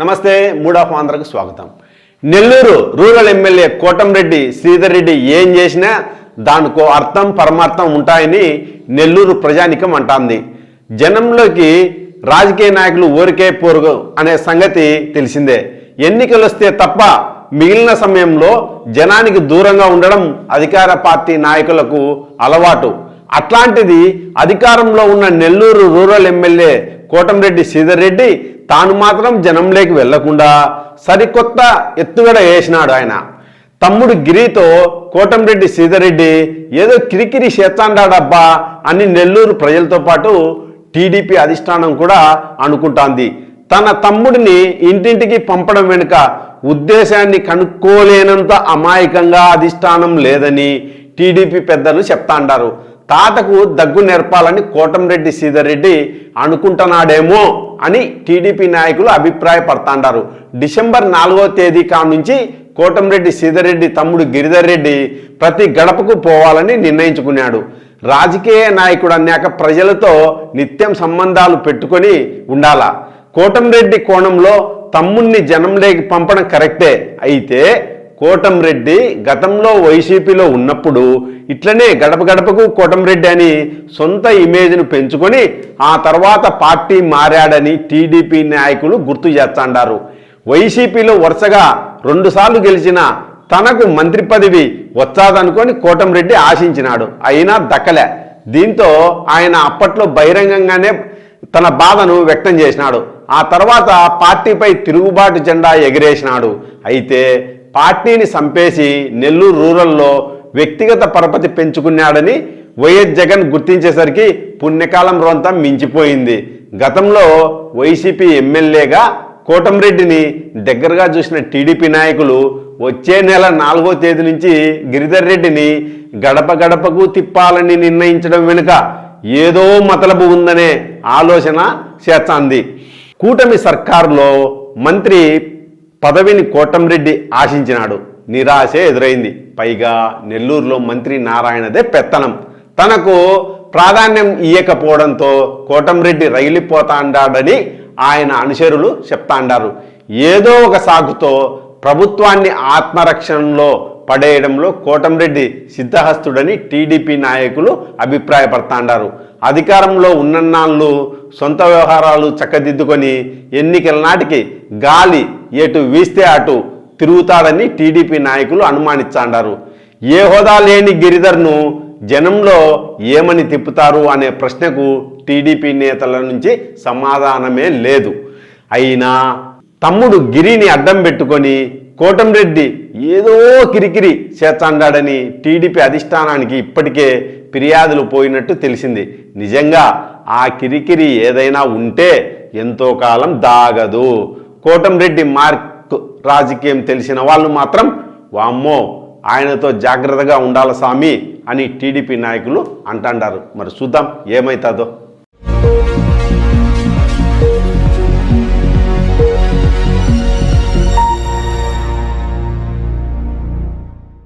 నమస్తే mood of ఆంధ్రకు స్వాగతం. నెల్లూరు రూరల్ ఎమ్మెల్యే కోటంరెడ్డి శ్రీధర్ రెడ్డి ఏం చేసినా దానికో అర్థం పరమార్థం ఉంటాయని నెల్లూరు ప్రజానికం అంటాంది. జనంలోకి రాజకీయ నాయకులు ఊరికే పోరుగు అనే సంగతి తెలిసిందే. ఎన్నికలు వస్తే తప్ప మిగిలిన సమయంలో జనానికి దూరంగా ఉండడం అధికార పార్టీ నాయకులకు అలవాటు. అట్లాంటిది అధికారంలో ఉన్న నెల్లూరు రూరల్ ఎమ్మెల్యే కోటంరెడ్డి శ్రీధర్ రెడ్డి తాను మాత్రం జనంలోకి వెళ్ళకుండా సరికొత్త ఎత్తుగడ వేసినాడు ఆయన. తమ్ముడు గిరితో కోటంరెడ్డి శ్రీధర్ రెడ్డి ఏదో కిరికిరి చేస్తాడాడబ్బా అని నెల్లూరు ప్రజలతో పాటు టీడీపీ అధిష్టానం కూడా అనుకుంటాంది. తన తమ్ముడిని ఇంటింటికి పంపడం వెనుక ఉద్దేశాన్ని కనుక్కోలేనంత అమాయకంగా అధిష్టానం లేదని టీడీపీ పెద్దలు చెప్తాండారు. తాతకు దగ్గు నేర్పాలని కోటంరెడ్డి శ్రీధర్ అనుకుంటున్నాడేమో అని టీడీపీ నాయకులు అభిప్రాయపడతాండారు. డిసెంబర్ నాలుగో తేదీ కా నుంచి కోటంరెడ్డి శ్రీధర్ తమ్ముడు గిరిధర్ రెడ్డి ప్రతి గడపకు పోవాలని నిర్ణయించుకున్నాడు. రాజకీయ నాయకుడు అన్నాక ప్రజలతో నిత్యం సంబంధాలు పెట్టుకొని ఉండాలా? కోటంరెడ్డి కోణంలో తమ్ముణ్ణి జనంలోకి పంపడం కరెక్టే. అయితే కోటంరెడ్డి గతంలో వైసీపీలో ఉన్నప్పుడు ఇట్లనే గడప గడపకు కోటంరెడ్డి అని సొంత ఇమేజ్ను పెంచుకొని ఆ తర్వాత పార్టీ మారాడని టీడీపీ నాయకులు గుర్తు చేస్తాండారు. వైసీపీలో వరుసగా రెండుసార్లు గెలిచిన తనకు మంత్రి పదవి వచ్చాదనుకొని కోటంరెడ్డి ఆశించినాడు. అయినా దక్కలే. దీంతో ఆయన అప్పట్లో బహిరంగంగానే తన బాధను వ్యక్తం చేసినాడు. ఆ తర్వాత పార్టీపై తిరుగుబాటు జెండా ఎగిరేసినాడు. అయితే పార్టీని సంపేసి నెల్లూరు రూరల్లో వ్యక్తిగత పరపతి పెంచుకున్నాడని వైఎస్ జగన్ గుర్తించేసరికి పుణ్యకాలం రోంతం మించిపోయింది. గతంలో వైసీపీ ఎమ్మెల్యేగా కోటంరెడ్డిని దగ్గరగా చూసిన టీడీపీ నాయకులు వచ్చే నెల నాలుగో తేదీ నుంచి గిరిధర్ రెడ్డిని గడప గడపకు తిప్పాలని నిర్ణయించడం వెనుక ఏదో మతలబు ఉందనే ఆలోచన చేస్తాంది. కూటమి సర్కారులో మంత్రి పదవిని కోటంరెడ్డి ఆశించినాడు. నిరాశే ఎదురైంది. పైగా నెల్లూరులో మంత్రి నారాయణదే పెత్తనం. తనకు ప్రాధాన్యం ఇయ్యకపోవడంతో కోటంరెడ్డి రగిలిపోతాండాడని ఆయన అనుచరులు చెప్తాండారు. ఏదో ఒక సాగుతో ప్రభుత్వాన్ని ఆత్మరక్షణలో పడేయడంలో కోటంరెడ్డి సిద్ధహస్తుడని టీడీపీ నాయకులు అభిప్రాయపడతాండారు. అధికారంలో ఉన్నన్నాళ్ళు సొంత వ్యవహారాలు చక్కదిద్దుకొని ఎన్నికల నాటికి గాలి ఎటు వీస్తే అటు తిరుగుతాడని టీడీపీ నాయకులు అనుమానిస్తాండారు ఏ హోదా లేని గిరిధర్ను జనంలో ఏమని తిప్పుతారు అనే ప్రశ్నకు టీడీపీ నేతల నుంచి సమాధానమే లేదు. అయినా తమ్ముడు గిరిని అడ్డం పెట్టుకొని కోటంరెడ్డి ఏదో కిరికిరి చేస్తాడాడని టీడీపీ అధిష్టానానికి ఇప్పటికే ఫిర్యాదులు పోయినట్టు తెలిసింది. నిజంగా ఆ కిరికిరి ఏదైనా ఉంటే ఎంతో కాలం దాగదు. కోటంరెడ్డి మార్క్ రాజకీయం తెలిసిన వాళ్ళు మాత్రం వామ్మో ఆయనతో జాగ్రత్తగా ఉండాలి స్వామి అని టీడీపీ నాయకులు అంటాండారు. మరి చూద్దాం ఏమవుతుందో